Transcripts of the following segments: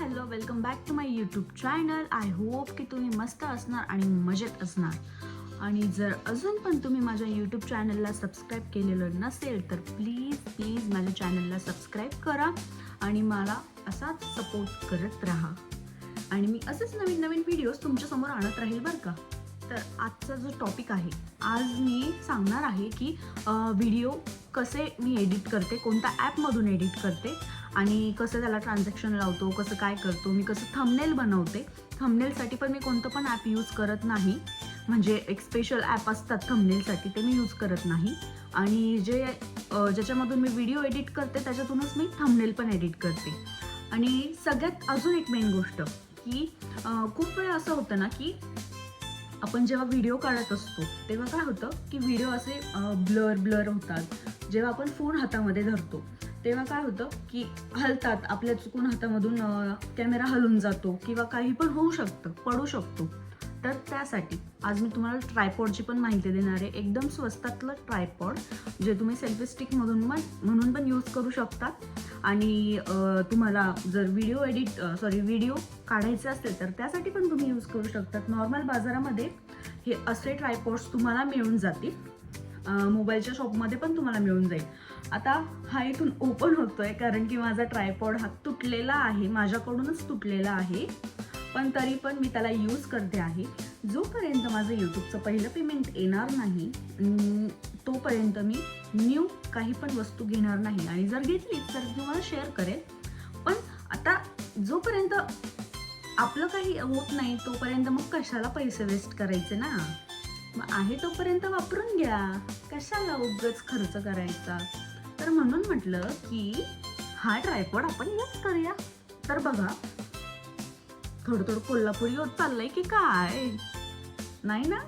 Hello welcome back to my YouTube channel I hope की तुम्ही मस्त असणार आणि मजेत असणार. आणि जर अजून पण तुम्ही माझ्या यूट्यूब चॅनलला सबस्क्राईब केलेलं नसेल तर प्लीज प्लीज माझ्या चॅनलला सबस्क्राईब करा आणि मला असाच सपोर्ट करत राहा. आणि मी असेच नवीन नवीन व्हिडिओज तुमच्यासमोर आणत राहील बरं का? तर आजचा जो टॉपिक आहे आज मी सांगणार आहे की व्हिडिओ कसे मी एडिट करते कोणत्या ॲपमधून एडिट करते आणि कसं त्याला ट्रान्झॅक्शन लावतो कसं काय करतो मी कसं थंबनेल बनवते. थंबनेलसाठी पण मी कोणतं पण ॲप यूज करत नाही. म्हणजे एक स्पेशल ॲप असतात थंबनेलसाठी ते मी यूज करत नाही. आणि जे ज्याच्यामधून मी व्हिडिओ एडिट करते त्याच्यातूनच मी थंबनेल पण एडिट करते. आणि सगळ्यात अजून एक मेन गोष्ट की खूप वेळा असं होतं ना की आपण जेव्हा व्हिडिओ काढत असतो तेव्हा काय होतं की व्हिडिओ असे ब्लर ब्लर होतात. जेव्हा आपण फोन हातामध्ये धरतो तेव्हा काय होतं की हलतात आपल्या चुकून हातामधून कॅमेरा हलून जातो किंवा काही पण होऊ शकतं पडू शकतो. तर त्यासाठी आज मी तुम्हाला ट्रायपॉडची पण माहिती देणार आहे. एकदम स्वस्तातलं ट्रायपॉड जे तुम्ही सेल्फी स्टिकमधून पण म्हणून पण यूज करू शकतात. आणि तुम्हाला जर व्हिडिओ एडिट सॉरी व्हिडिओ काढायचे असेल तर त्यासाठी पण तुम्ही यूज करू शकतात. नॉर्मल बाजारामध्ये हे असे ट्रायपॉड्स तुम्हाला मिळून जातील. मोबाईलच्या शॉपमध्ये पण तुम्हाला मिळून जाईल. आता हा इथून ओपन होतो आहे कारण की माझा ट्रायपॉड हा तुटलेला आहे. माझ्याकडूनच तुटलेला आहे. पण तरी पण मी त्याला यूज करते आहे. जोपर्यंत माझं यूट्यूबचं पहिलं पेमेंट येणार नाही तोपर्यंत मी न्यू काही पण वस्तू घेणार नाही. आणि जर घेतली तर तुम्हाला शेअर करेल पण आता जोपर्यंत आपलं काही होत नाही तोपर्यंत मग कशाला पैसे वेस्ट करायचे ना? मग आहे तोपर्यंत वापरून घ्या. कशाला उगच खर्च करायचा? तर म्हणून म्हटलं की हा ट्रायपॉड आपण यूज करूया. तर बघा थोडं थोडं कोल्हापुरी होत चाललंय की काय? नाही ना?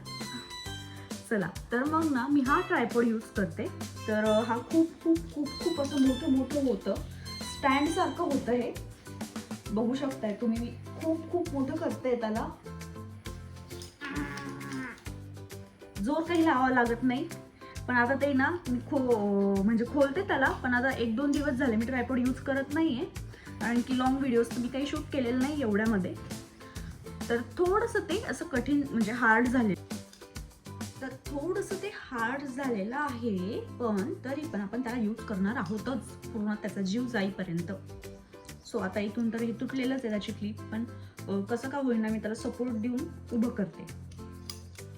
चला तर मग ना मी हा ट्रायपॉड यूज करते. तर हा खूप खूप खूप खूप असं मोठं मोठं होतं. स्टँडसारखं होतं हे. बघू शकताय तुम्ही मी खूप खूप मोठं करते त्याला. जोर काही लावा लागत नाही. पण आता ते ना मी खो म्हणजे खोलते त्याला. पण आता एक दोन दिवस झाले मी ट्रायपॉड यूज करत नाही आहे कारण की लॉंग व्हिडिओज मी काही शूट केलेलं नाही एवढ्यामध्ये. तर थोडंसं ते असं कठीण म्हणजे हार्ड झाले. तर थोडंसं ते हार्ड झालेलं आहे पण तरी पण आपण त्याला यूज करणार आहोतच. पूर्ण त्याचा जीव जाईपर्यंत. सो आता इथून तर हे तुटलेलंच आहे त्याची क्लिप पण कसं का होईना मी त्याला सपोर्ट देऊन उभं करते.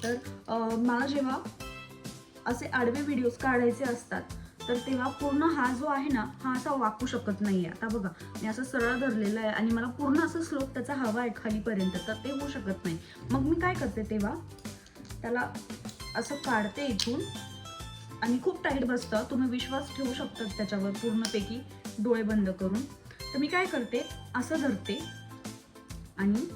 तर मला जेव्हा असे आडवे व्हिडिओज काढायचे असतात तर तेव्हा पूर्ण हा जो आहे ना हा असा वाकू शकत नाही आहे आता बघा मी असं सरळ धरलेलं आहे आणि मला पूर्ण असं स्लोप त्याचा हवा आहे खालीपर्यंत तर ते होऊ शकत नाही. मग मी काय करते तेव्हा त्याला असं काढते इथून आणि खूप टाईट बसतं. तुम्ही विश्वास ठेवू शकतात त्याच्यावर पूर्णपैकी डोळे बंद करून. तर मी काय करते असं धरते आणि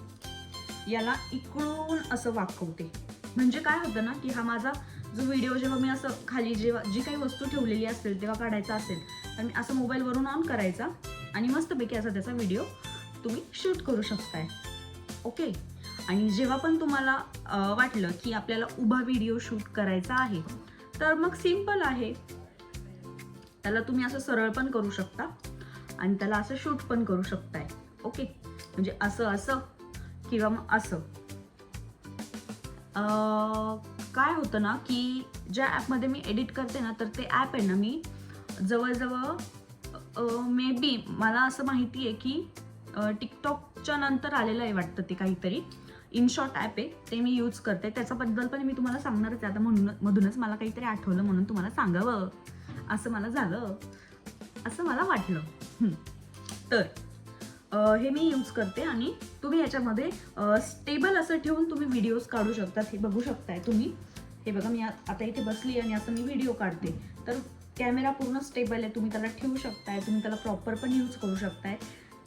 याला इकडून असं वाकवते. म्हणजे काय होतं ना की हा माझा जो व्हिडिओ जेव्हा मी असं खाली जेव्हा जी काही वस्तू ठेवलेली असेल तेव्हा काढायचा असेल तर मी असं मोबाईलवरून ऑन करायचा आणि मस्तपैकी असा त्याचा व्हिडिओ तुम्ही शूट करू शकताय. ओके आणि जेव्हा पण तुम्हाला वाटलं की आपल्याला उभा व्हिडिओ शूट करायचा आहे तर मग सिंपल आहे. त्याला तुम्ही असं सरळ पण करू शकता आणि त्याला असं शूट पण करू शकताय. ओके म्हणजे असं असं किंवा मग असं. काय होतं ना की ज्या ॲपमध्ये मी एडिट करते ना तर ते ॲप आहे ना मी जवळजवळ मे बी मला असं माहिती आहे की टिकटॉकच्या नंतर आलेलं आहे वाटतं ते काहीतरी. इनशॉर्ट ॲप आहे ते मी यूज करते. त्याच्याबद्दल पण मी तुम्हाला सांगणारच आहे. आता म्हणून मधूनच मला काहीतरी आठवलं म्हणून तुम्हाला सांगावं. असं मला झालं. असं मला वाटलं. तर हे मी यूज करते आणि तुम्ही याच्यामध्ये स्टेबल असं ठेवून तुम्ही व्हिडिओज काढू शकतात. हे बघू शकताय तुम्ही. हे बघा मी आता इथे बसली आणि असं मी व्हिडिओ काढते. तर कॅमेरा पूर्ण स्टेबल आहे. तुम्ही त्याला ठेवू शकताय. तुम्ही त्याला प्रॉपर पण यूज करू शकताय.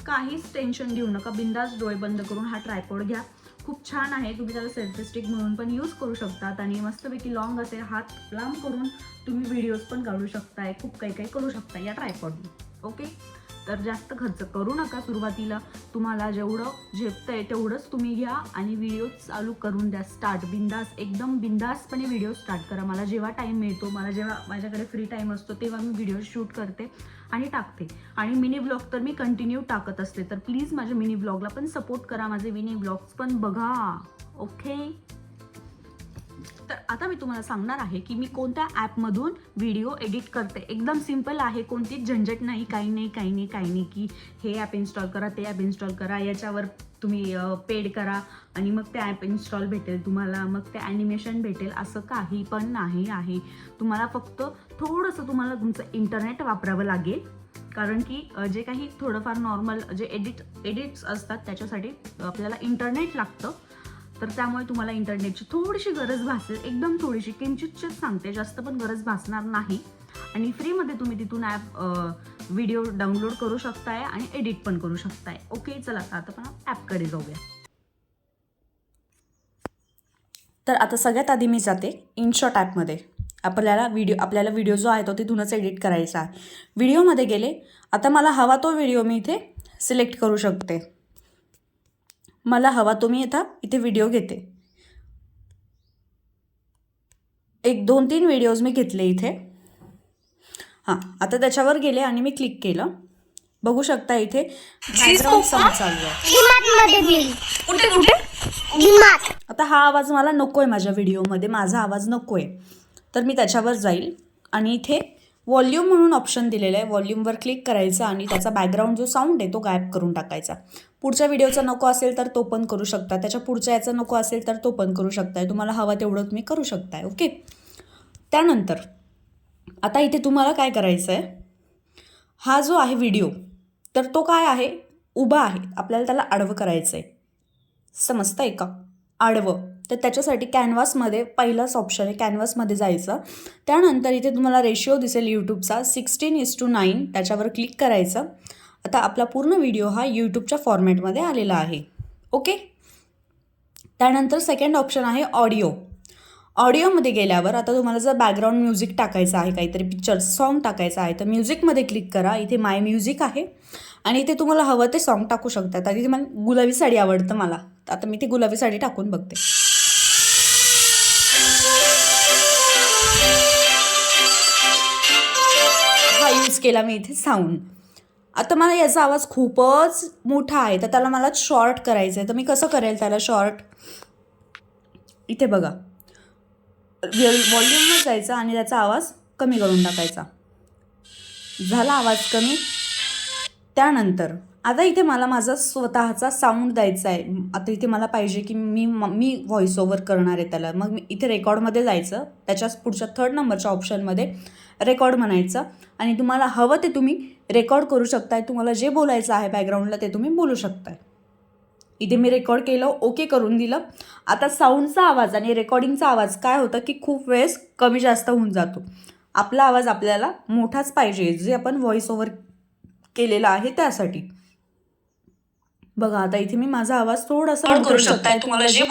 काहीच टेन्शन घेऊ नका. बिंदास डोळे बंद करून हा ट्रायपॉड घ्या. खूप छान आहे. तुम्ही त्याला सेल्फी स्टिक म्हणून पण यूज करू शकतात आणि मस्तपैकी लॉंग असे हात लांब करून तुम्ही व्हिडिओज पण काढू शकताय. खूप काही काही करू शकताय या ट्रायपॉडने ओके? तर जास्त खर्च करू नका सुरुवातीला. तुम्हाला जेवढं झेपतंय तेवढंच तुम्ही घ्या आणि व्हिडिओ चालू करून द्या. स्टार्ट बिंदास एकदम बिंदासपणे व्हिडिओ स्टार्ट करा. मला जेव्हा टाईम मिळतो मला जेव्हा माझ्याकडे फ्री टाईम असतो तेव्हा मी व्हिडिओ शूट करते आणि टाकते. आणि मिनी ब्लॉग तर मी कंटिन्यू टाकत असते. तर प्लीज माझ्या मिनी ब्लॉगला पण सपोर्ट करा. माझे मिनी ब्लॉग्स पण बघा. ओके तर आता मी तुम्हाला सांगणार आहे की मी कोणत्या ॲपमधून व्हिडिओ एडिट करते. एकदम सिंपल आहे कोणतीच झंझट नाही काही नाही काही नाही काही नाही की हे ॲप इन्स्टॉल करा ते ॲप इन्स्टॉल करा याच्यावर तुम्ही पेड करा आणि मग ते ॲप इन्स्टॉल भेटेल तुम्हाला मग ते ॲनिमेशन भेटेल असं काही पण नाही आहे. तुम्हाला फक्त थोडंसं तुम्हाला तुमचं इंटरनेट वापरावं लागेल. कारण की जे काही थोडंफार नॉर्मल जे एडिट एडिट्स असतात त्याच्यासाठी आपल्याला इंटरनेट लागतं. तर त्यामुळे तुम्हाला इंटरनेटची थोडीशी गरज भासेल. एकदम थोडीशी. किंचितच सांगते. जास्त पण गरज भासणार नाही. आणि फ्रीमध्ये तुम्ही तिथून ॲप व्हिडिओ डाउनलोड करू शकताय आणि एडिट पण करू शकताय. ओके चला आता आता आपण ॲपकडे जाऊया. तर आता सगळ्यात आधी मी जाते इनशॉट ॲपमध्ये आपल्याला व्हिडिओ आपल्याला व्हिडिओ जो आहे तो तिथूनच एडिट करायचा आहे. व्हिडिओमध्ये गेले. आता मला हवा तो व्हिडिओ मी इथे सिलेक्ट करू शकते. मला हवा तो मी आता इथे व्हिडिओ घेते. एक दोन तीन व्हिडिओज मी घेतले इथे. हां आता त्याच्यावर गेले आणि मी क्लिक केलं. बघू शकता इथे बॅकग्राऊंड चालू आहे. आता हा आवाज मला नको आहे माझ्या व्हिडिओमध्ये माझा आवाज नको आहे तर मी त्याच्यावर जाईल आणि इथे व्हॉल्यूम म्हणून ऑप्शन दिलेलं आहे. व्हॉल्यूमवर क्लिक करायचं आणि त्याचा बॅकग्राऊंड जो साऊंड आहे तो गायब करून टाकायचा. पुढच्या व्हिडिओचा नको असेल तर तो पण करू शकता. त्याच्या पुढच्या याचा नको असेल तर तो पण करू शकताय तुम्हाला हवा तेवढं तुम्ही करू शकताय. ओके त्यानंतर आता इथे तुम्हाला काय करायचं आहे हा जो आहे व्हिडिओ तर तो काय आहे? उभा आहे. आपल्याला त्याला आडवं करायचं आहे समजतं आहे का? आडवं. तर त्याच्यासाठी कॅनव्हासमध्ये पहिलाच ऑप्शन आहे कॅनव्हासमध्ये जायचं. त्यानंतर इथे तुम्हाला रेशिओ दिसेल यूट्यूबचा सिक्स्टीन इज टू नाईन त्याच्यावर क्लिक करायचं. आता आपला पूर्ण व्हिडिओ हा यूट्यूबच्या फॉर्मॅटमध्ये आलेला आहे. ओके त्यानंतर सेकंड ऑप्शन आहे ऑडिओ ऑडिओमध्ये गेल्यावर आता तुम्हाला जर बॅकग्राऊंड म्युझिक टाकायचं आहे काहीतरी पिक्चर सॉन्ग टाकायचं आहे तर म्युझिकमध्ये क्लिक करा. इथे माय म्युझिक आहे. आणि इथे तुम्हाला हवं ते सॉन्ग टाकू शकता. आता तिथे मला गुलाबी साडी आवडतं मला. तर आता मी ती गुलाबी साडी टाकून बघते. हा यूज केला मी इथे साऊंड आता मला याचा आवाज खूपच मोठा आहे तर त्याला मला शॉर्ट करायचं आहे तर मी कसं करेल त्याला शॉर्ट इथे बघा. व्हॉल्यूमवर जायचं आणि त्याचा आवाज कमी करून टाकायचा. झाला आवाज कमी. त्यानंतर आता इथे मला माझा स्वतःचा साऊंड द्यायचा आहे. आता इथे मला पाहिजे की मी मी व्हॉइस ओव्हर करणार आहे त्याला. मग मी इथे रेकॉर्डमध्ये जायचं. त्याच्याच पुढच्या थर्ड नंबरच्या ऑप्शनमध्ये रेकॉर्ड म्हणायचं. आणि तुम्हाला हवं ते तुम्ही रेकॉर्ड करू शकताय तुम्हाला जे बोलायचं आहे बॅकग्राऊंडला ते तुम्ही बोलू शकताय. इथे मी रेकॉर्ड केलं ओके करून दिलं. आता साऊंडचा आवाज आणि रेकॉर्डिंगचा आवाज काय होतं की खूप वेळेस कमी जास्त होऊन जातो. आपला आवाज आपल्याला मोठाच पाहिजे जे आपण व्हॉइस ओव्हर केलेला आहे त्यासाठी. बघा आता इथे मी माझा आवाज थोडासा करू शकताय तुम्हाला जे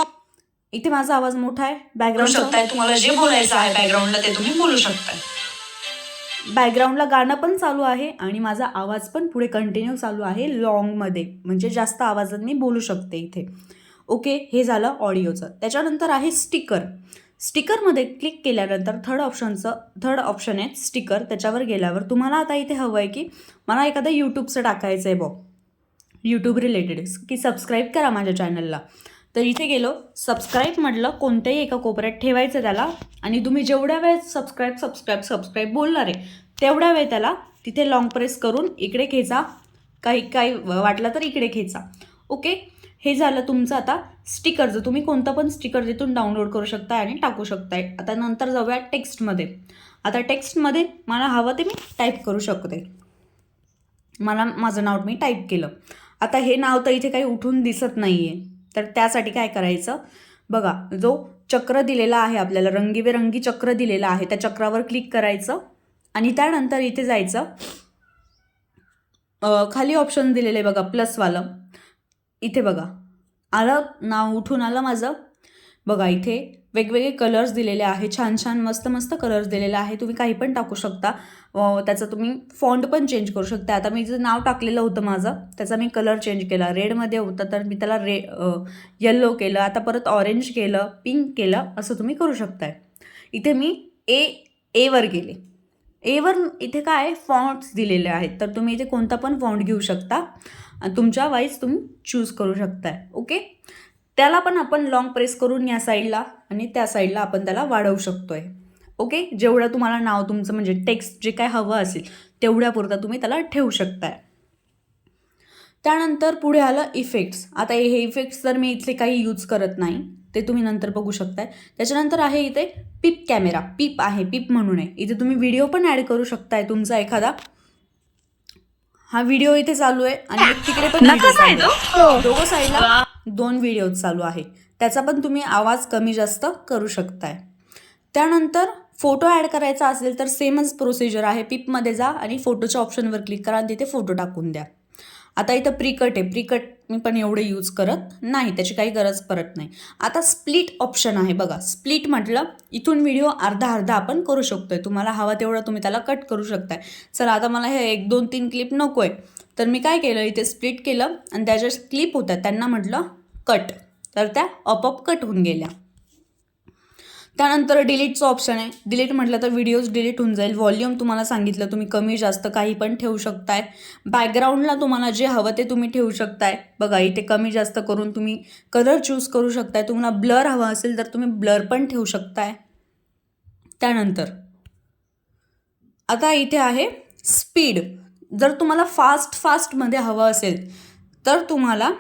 इथे माझा आवाज मोठा आहे बॅकग्राऊंड शकताय तुम्हाला जे बोलायचं आहे बॅकग्राऊंडला ते तुम्ही बोलू शकताय. बॅकग्राऊंडला गाणं पण चालू आहे आणि माझा आवाज पण पुढे कंटिन्यू चालू आहे लॉंगमध्ये म्हणजे जास्त आवाजात मी बोलू शकते इथे. ओके हे झालं ऑडिओचं त्याच्यानंतर आहे स्टिकर स्टिकरमध्ये क्लिक केल्यानंतर थर्ड ऑप्शनचं थर्ड ऑप्शन आहे स्टिकर त्याच्यावर गेल्यावर तुम्हाला आता इथे हवं आहे की मला एखादं यूट्यूबचं टाकायचं आहे बघ. यूट्यूब रिलेटेड की सबस्क्राईब करा माझ्या चॅनलला तर इथे गेलो. सबस्क्राईब म्हटलं कोणत्याही एका कोपऱ्यात ठेवायचं त्याला. आणि तुम्ही जेवढ्या वेळेस सबस्क्राईब सबस्क्राईब सबस्क्राईब बोलणार आहे तेवढा वेळ त्याला तिथे लॉंग प्रेस करून इकडे खेचा. काही काही वाटला तर इकडे खेचा. ओके हे झालं तुमचं आता स्टिकरचं तुम्ही कोणतं पण स्टिकर तिथून डाउनलोड करू शकताय आणि टाकू शकताय. आता नंतर जाऊया टेक्स्टमध्ये आता टेक्स्टमध्ये मला हवं ते मी टाईप करू शकते. मला माझं नाव मी टाईप केलं. आता हे नाव तर इथे काही उठून दिसत नाही आहे तर त्यासाठी काय करायचं? बघा जो चक्र दिलेला आहे आपल्याला रंगीबेरंगी चक्र दिलेला आहे त्या चक्रावर क्लिक करायचं. आणि त्यानंतर इथे जायचं. खाली ऑप्शन दिलेलं आहे बघा प्लसवालं इथे बघा. आलं नाव उठून आलं माझं. बघा इथे वेगवेगळे कलर्स दिलेले आहे. छान छान मस्त मस्त कलर्स दिलेले आहे. तुम्ही काही पण टाकू शकता. त्याचा त्याचं तुम्ही फॉन्ट पण चेंज करू शकता. आता मी जे नाव टाकलेलं होतं माझं त्याचा मी कलर चेंज केला. रेडमध्ये होतं तर मी त्याला रे येल्लो केलं. आता परत ऑरेंज केलं पिंक केलं असं तुम्ही करू शकताय. इथे मी ए एवर गेले. एवर इथे काय फॉन्ट्स दिलेले आहेत. तर तुम्ही इथे कोणता पण फॉन्ट घेऊ शकता. तुमच्या वाईज तुम्ही चूज करू शकताय. ओके त्याला पण आपण लाँग प्रेस करून या साईडला आणि त्या साईडला आपण त्याला वाढवू शकतोय. ओके जेवढं तुम्हाला नाव तुमचं म्हणजे टेक्स्ट जे काय हवं असेल तेवढ्यापुरता तुम्ही त्याला ठेवू शकताय. त्यानंतर पुढे आलं इफेक्ट्स आता हे इफेक्ट्स तर मी इथले काही यूज करत नाही. ते तुम्ही नंतर बघू शकताय. त्याच्यानंतर आहे इथे पिप कॅमेरा. पिप आहे पिप म्हणून आहे इथे तुम्ही व्हिडिओ पण ॲड करू शकताय तुमचा एखादा. हा व्हिडिओ इथे चालू आहे आणि तिकडे पण आहे. दोघं साईडला दोन व्हिडिओ चालू आहे. त्याचा पण तुम्ही आवाज कमी जास्त करू शकताय. त्यानंतर फोटो ॲड करायचा असेल तर सेमच प्रोसिजर आहे. पिपमध्ये जा आणि फोटोच्या ऑप्शनवर क्लिक करा आणि तिथे फोटो टाकून द्या. आता इथं प्रिकट आहे. प्रिकट मी पण एवढं यूज करत नाही. त्याची काही गरज पडत नाही. आता स्प्लिट ऑप्शन आहे बघा. स्प्लिट म्हटलं इथून व्हिडिओ अर्धा अर्धा आपण करू शकतोय. तुम्हाला हवा तेवढं तुम्ही त्याला कट करू शकताय. चला आता मला हे एक दोन तीन क्लिप नको आहे तर मी काय केलं इथे स्प्लिट केलं आणि त्या ज्या क्लिप होत्या त्यांना म्हटलं कट तर त्या आपोआप कट होऊन गेल्या. त्यानंतर डिलीटचं ऑप्शन आहे. डिलीट म्हटलं तर व्हिडिओज डिलीट होऊन जाईल. व्हॉल्यूम तुम्हाला सांगितलं तुम्ही कमी जास्त काही पण ठेवू शकताय. बॅकग्राऊंडला तुम्हाला जे हवं ते तुम्ही ठेवू शकताय. बघा इथे कमी जास्त करून तुम्ही कलर चूज करू शकताय. तुम्हाला ब्लर हवा असेल तर तुम्ही ब्लर पण ठेवू शकताय. त्यानंतर आता इथे आहे स्पीड जर तुम्हाला फास्ट फास्टमध्ये हवं असेल तर तुम्हाला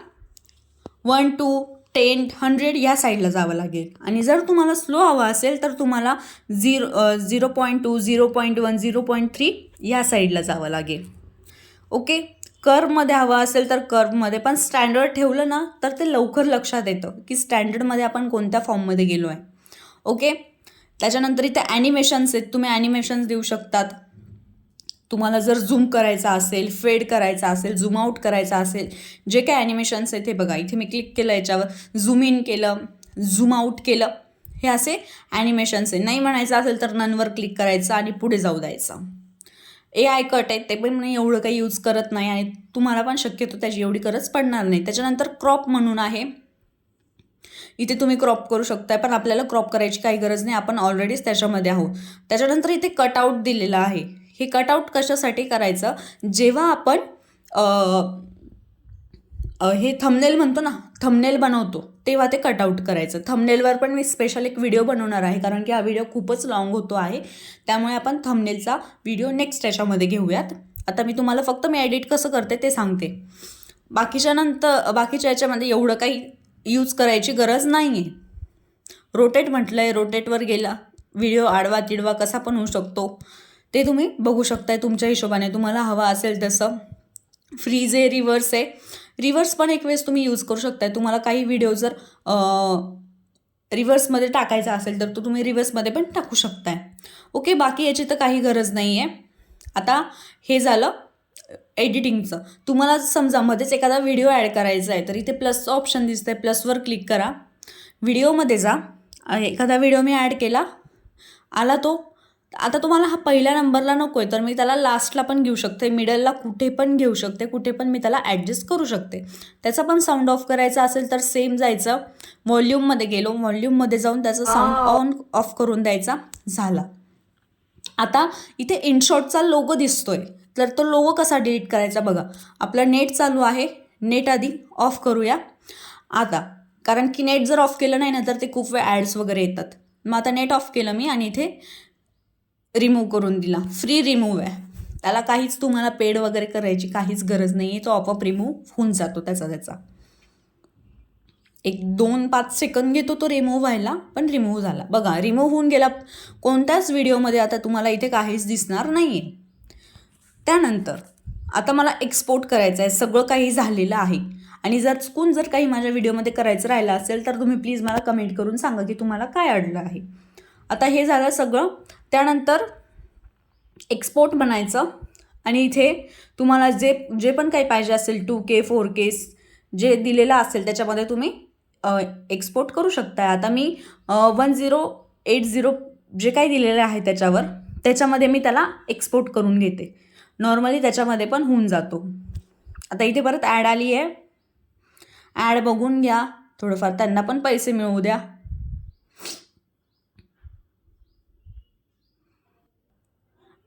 वन टू टेन हंड्रेड या साईडला जावं लागेल. आणि जर तुम्हाला स्लो हवा असेल तर तुम्हाला zero zero point two zero point one zero point three या साईडला जावं लागेल. ओके? कर्वमध्ये हवं असेल तर कर्वमध्ये पण स्टँडर्ड ठेवलं ना तर ते लवकर लक्षात येतं की स्टँडर्डमध्ये आपण कोणत्या फॉर्ममध्ये गेलो आहे ओके? त्याच्यानंतर इथे ॲनिमेशन्स आहेत. तुम्ही ॲनिमेशन्स देऊ शकतात. तुम्हाला जर झूम करायचा असेल फेड करायचा असेल झूम आऊट करायचा असेल जे काय ॲनिमेशन्स आहेत हे बघा. इथे मी क्लिक केलं याच्यावर झूम इन केलं झूम आऊट केलं हे असे ॲनिमेशन्स आहे नाही म्हणायचं असेल तर ननवर क्लिक करायचं आणि पुढे जाऊ द्यायचं. ए आय कट आहे ते पण मी एवढं काही यूज करत नाही आणि तुम्हाला पण शक्यतो त्याची एवढी गरज पडणार नाही. त्याच्यानंतर क्रॉप म्हणून आहे. इथे तुम्ही क्रॉप करू शकताय पण आपल्याला क्रॉप करायची काही गरज नाही. आपण ऑलरेडीच त्याच्यामध्ये आहोत. त्याच्यानंतर इथे कटआउट दिलेलं आहे. हे कटआउट कशासाठी करायचं? जेव्हा आपण हे थंबनेल म्हणतो ना थंबनेल बनवतो तेव्हा ते कटआउट करायचं. थंबनेलवर पण मी स्पेशल एक व्हिडिओ बनवणार आहे कारण की हा व्हिडिओ खूपच लॉंग होतो आहे. त्यामुळे आपण थंबनेलचा व्हिडिओ नेक्स्ट याच्यामध्ये घेऊयात. आता मी तुम्हाला फक्त मी एडिट कसं करते ते सांगते. बाकीच्या नंतर बाकीच्या याच्यामध्ये एवढं काही यूज करायची गरज नाही आहे रोटेट म्हटलं आहे रोटेटवर गेला. व्हिडिओ आडवा तिडवा कसा पण होऊ शकतो. ते तुम्ही बघू शकताय तुमच्या हिशोबाने. तुम्हाला हवा असेल तसं. फ्रीज आहे रिव्हर्स आहे. रिव्हर्स पण एक वेळेस तुम्ही यूज करू शकताय. तुम्हाला काही व्हिडिओ जर रिव्हर्समध्ये टाकायचा असेल तर तो तुम्ही रिव्हर्समध्ये पण टाकू शकताय. ओके बाकी याची तर काही गरज नाही आहे आता हे झालं एडिटिंगचं तुम्हाला समजा मध्येच एखादा व्हिडिओ ॲड करायचा आहे तर इथे प्लसचं ऑप्शन दिसतं आहे प्लसवर क्लिक करा. व्हिडिओमध्ये जा. एखादा व्हिडिओ मी ॲड केला. आला तो आता तुम्हाला हा पहिल्या नंबरला नको आहे तर मी त्याला लास्टला पण घेऊ शकते मिडलला कुठे पण घेऊ शकते कुठे पण मी त्याला ॲडजस्ट करू शकते. त्याचा पण साऊंड ऑफ करायचा असेल तर सेम जायचं. व्हॉल्यूममध्ये गेलो व्हॉल्यूममध्ये जाऊन त्याचं साऊंड ऑन ऑफ करून द्यायचा झाला. आता इथे इनशॉटचा लोगो दिसतोय तर तो लोगो कसा डिलीट करायचा बघा. आपलं नेट चालू आहे नेट आधी ऑफ करूया. आता कारण की नेट जर ऑफ केलं नाही ना तर ते खूप वेळ ॲड्स वगैरे येतात. मग आता नेट ऑफ केलं मी आणि इथे रिमूव्ह करून दिला. फ्री रिमूव्ह आहे. त्याला काहीच तुम्हाला पेड वगैरे करायची काहीच गरज नाही आहे तो आपोआप रिमूव्ह होऊन जातो त्याचा त्याचा. एक दोन पाच सेकंद घेतो तो रिमूव्ह व्हायला पण रिमूव्ह झाला. बघा रिमूव्ह होऊन गेला. कोणत्याच व्हिडिओमध्ये आता तुम्हाला इथे काहीच दिसणार नाही आहे त्यानंतर आता मला एक्सपोर्ट करायचं आहे. सगळं काही झालेलं आहे. आणि जर चुकून जर काही माझ्या व्हिडिओमध्ये करायचं राहिलं असेल तर तुम्ही प्लीज मला कमेंट करून सांगा की तुम्हाला काय अडलं आहे. आता हे झालं सगळं. त्यानंतर एक्सपोर्ट बनायचं. आणि इथे तुम्हाला जे जे पण काही पाहिजे असेल टू के फोर केस जे दिलेलं असेल त्याच्यामध्ये तुम्ही एक्सपोर्ट करू शकताय. आता मी वन झिरो एट झिरो जे काही दिलेलं आहे त्याच्यावर त्याच्यामध्ये मी त्याला एक्सपोर्ट करून घेते. नॉर्मली त्याच्यामध्ये पण होऊन जातो. आता इथे परत ॲड आली आहे ॲड बघून घ्या. थोडंफार त्यांना पण पैसे मिळवू द्या.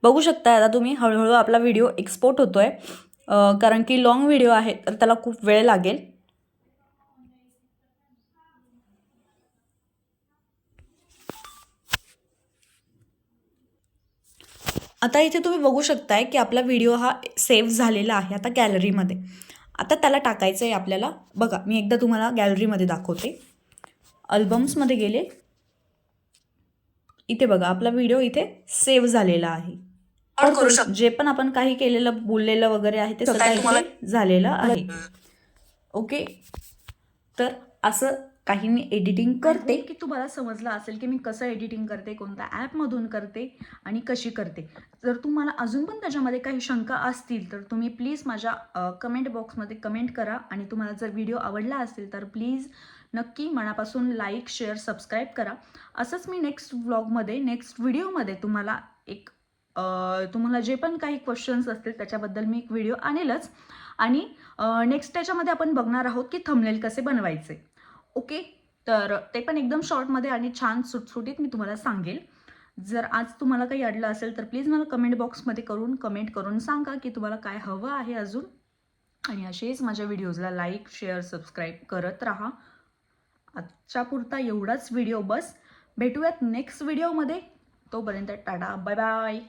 बघू शकता आता तुम्ही हळूहळू आपला व्हिडिओ एक्सपोर्ट होतो आहे कारण की लॉंग व्हिडिओ आहे तर त्याला खूप वेळ लागेल. आता इथे तुम्ही बघू शकताय की आपला व्हिडिओ हा सेव्ह झालेला आहे आता गॅलरीमध्ये आता त्याला टाकायचं आहे आपल्याला. बघा मी एकदा तुम्हाला गॅलरीमध्ये दाखवते. अल्बम्समध्ये गेले. इथे बघा आपला व्हिडिओ इथे सेव्ह झालेला आहे. आपण करू शकतो. जे पण आपण काही केलेलं बोललेलं वगैरे आहे ते सगळं झालेलं आहे. ओके? तर असं काही मी एडिटिंग करते. की तुम्हाला समजलं असेल की मी कसं एडिटिंग करते कोणत्या ॲपमधून करते आणि कशी करते. जर तुम्हाला अजून पण त्याच्यामध्ये काही शंका असतील तर तुम्ही प्लीज माझ्या कमेंट बॉक्समध्ये कमेंट करा. आणि तुम्हाला जर व्हिडिओ आवडला असेल तर प्लीज नक्की मनापासून लाईक शेअर सबस्क्राईब करा. असंच मी नेक्स्ट व्लॉगमध्ये नेक्स्ट व्हिडिओमध्ये तुम्हाला एक तुम्हाला जे पण काही क्वेश्चन्स असतील त्याच्याबद्दल मी एक व्हिडिओ आणेलच. आणि नेक्स्ट त्याच्यामध्ये आपण बघणार आहोत की थंबनेल कसे बनवायचे. ओके तर ते पण एकदम शॉर्टमध्ये आणि छान सुटसुटीत मी तुम्हाला सांगेल. जर आज तुम्हाला काही अडलं असेल तर प्लीज मला कमेंट बॉक्समध्ये करून कमेंट करून सांगा की तुम्हाला काय हवं आहे अजून. आणि असेच माझ्या व्हिडिओजला लाईक शेअर सबस्क्राईब करत राहा. आजच्या पुरता एवढाच व्हिडिओ बस. भेटूयात नेक्स्ट व्हिडिओमध्ये तोपर्यंत टाटा बाय बाय